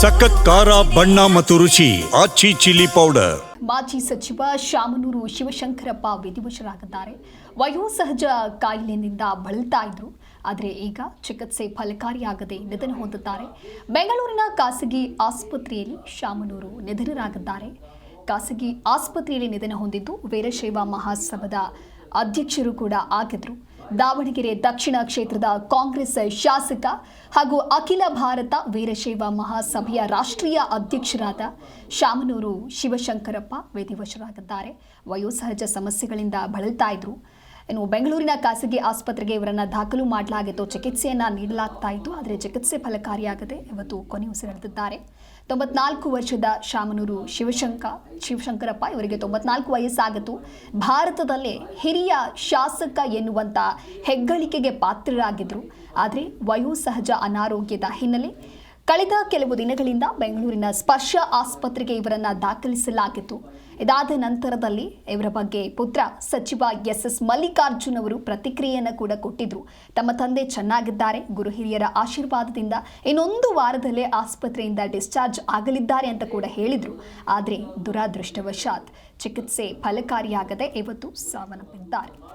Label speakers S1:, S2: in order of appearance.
S1: ಸಖತ್ ಖಾರ, ಬಣ್ಣ ಮತ್ತು ರುಚಿ, ಆಚಿ ಚಿಲ್ಲಿ ಪೌಡರ್.
S2: ಮಾಜಿ ಸಚಿವ ಶಾಮನೂರು ಶಿವಶಂಕರಪ್ಪ ವಿಧಿವಶರಾಗಿದ್ದಾರೆ. ವಯೋಸಹಜ ಕಾಯಿಲೆಯಿಂದ ಬಳಲ್ತಾ ಇದ್ರು. ಆದರೆ ಈಗ ಚಿಕಿತ್ಸೆ ಫಲಕಾರಿಯಾಗದೆ ನಿಧನ ಹೊಂದಿದ್ದಾರೆ ಬೆಂಗಳೂರಿನ ಖಾಸಗಿ ಆಸ್ಪತ್ರೆಯಲ್ಲಿ ಶಾಮನೂರು ನಿಧನರಾಗಿದ್ದಾರೆ ಖಾಸಗಿ ಆಸ್ಪತ್ರೆಯಲ್ಲಿ ನಿಧನ ಹೊಂದಿದ್ದು ವೀರಶೈವ ಮಹಾಸಭದ ಅಧ್ಯಕ್ಷರು ಕೂಡ ಆಗಿದ್ರು. ದಾವಣಗೆರೆ ದಕ್ಷಿಣ ಕ್ಷೇತ್ರದ ಕಾಂಗ್ರೆಸ್ ಶಾಸಕ ಹಾಗೂ ಅಖಿಲ ಭಾರತ ವೀರಶೈವ ಮಹಾಸಭೆಯ ರಾಷ್ಟ್ರೀಯ ಅಧ್ಯಕ್ಷರಾದ ಶಾಮನೂರು ಶಿವಶಂಕರಪ್ಪ ವೇದಿವಶರಾಗಿದ್ದಾರೆ. ವಯೋಸಹಜ ಸಮಸ್ಯೆಗಳಿಂದ ಬಳಲ್ತಾ ಇದ್ರು. ಇನ್ನು ಬೆಂಗಳೂರಿನ ಖಾಸಗಿ ಆಸ್ಪತ್ರೆಗೆ ಇವರನ್ನು ದಾಖಲು ಮಾಡಲಾಗಿತ್ತು. ಚಿಕಿತ್ಸೆಯನ್ನು ನೀಡಲಾಗ್ತಾ ಇತ್ತು. ಆದರೆ ಚಿಕಿತ್ಸೆ ಫಲಕಾರಿಯಾಗದೆ ಇವತ್ತು ಕೊನೆಯುಸಿರೆಳೆದಿದ್ದಾರೆ ತೊಂಬತ್ನಾಲ್ಕು ವರ್ಷದ ಶಾಮನೂರು ಶಿವಶಂಕ, ಶಿವಶಂಕರಪ್ಪ ಇವರಿಗೆ ತೊಂಬತ್ನಾಲ್ಕು ವಯಸ್ಸಾಗಿತ್ತು. ಭಾರತದಲ್ಲೇ ಹಿರಿಯ ಶಾಸಕ ಎನ್ನುವಂಥ ಹೆಗ್ಗಳಿಕೆಗೆ ಪಾತ್ರರಾಗಿದ್ದರು ಆದರೆ ವಯೋಸಹಜ ಅನಾರೋಗ್ಯದ ಹಿನ್ನೆಲೆ ಕಳೆದ ಕೆಲವು ದಿನಗಳಿಂದ ಬೆಂಗಳೂರಿನ ಸ್ಪರ್ಶ ಆಸ್ಪತ್ರೆಗೆ ಇವರನ್ನ ದಾಖಲಿಸಲಾಗಿತ್ತು. ಇದಾದ ನಂತರದಲ್ಲಿ ಇವರ ಬಗ್ಗೆ ಪುತ್ರ ಸಚಿವ ಎಸ್ ಎಸ್ ಮಲ್ಲಿಕಾರ್ಜುನ್ ಅವರು ಪ್ರತಿಕ್ರಿಯೆಯನ್ನು ಕೂಡ ಕೊಟ್ಟಿದ್ರು. ತಮ್ಮ ತಂದೆ ಚೆನ್ನಾಗಿದ್ದಾರೆ. ಗುರು ಹಿರಿಯರ ಆಶೀರ್ವಾದದಿಂದ ಇನ್ನೊಂದು ವಾರದಲ್ಲೇ ಆಸ್ಪತ್ರೆಯಿಂದ ಡಿಸ್ಚಾರ್ಜ್ ಆಗಲಿದ್ದಾರೆ ಅಂತ ಕೂಡ ಹೇಳಿದ್ರು. ಆದರೆ ದುರಾದೃಷ್ಟವಶಾತ್ ಚಿಕಿತ್ಸೆ ಫಲಕಾರಿಯಾಗದೆ ಇವತ್ತು ಸಾವನ್ನಪ್ಪಿದ್ದಾರೆ.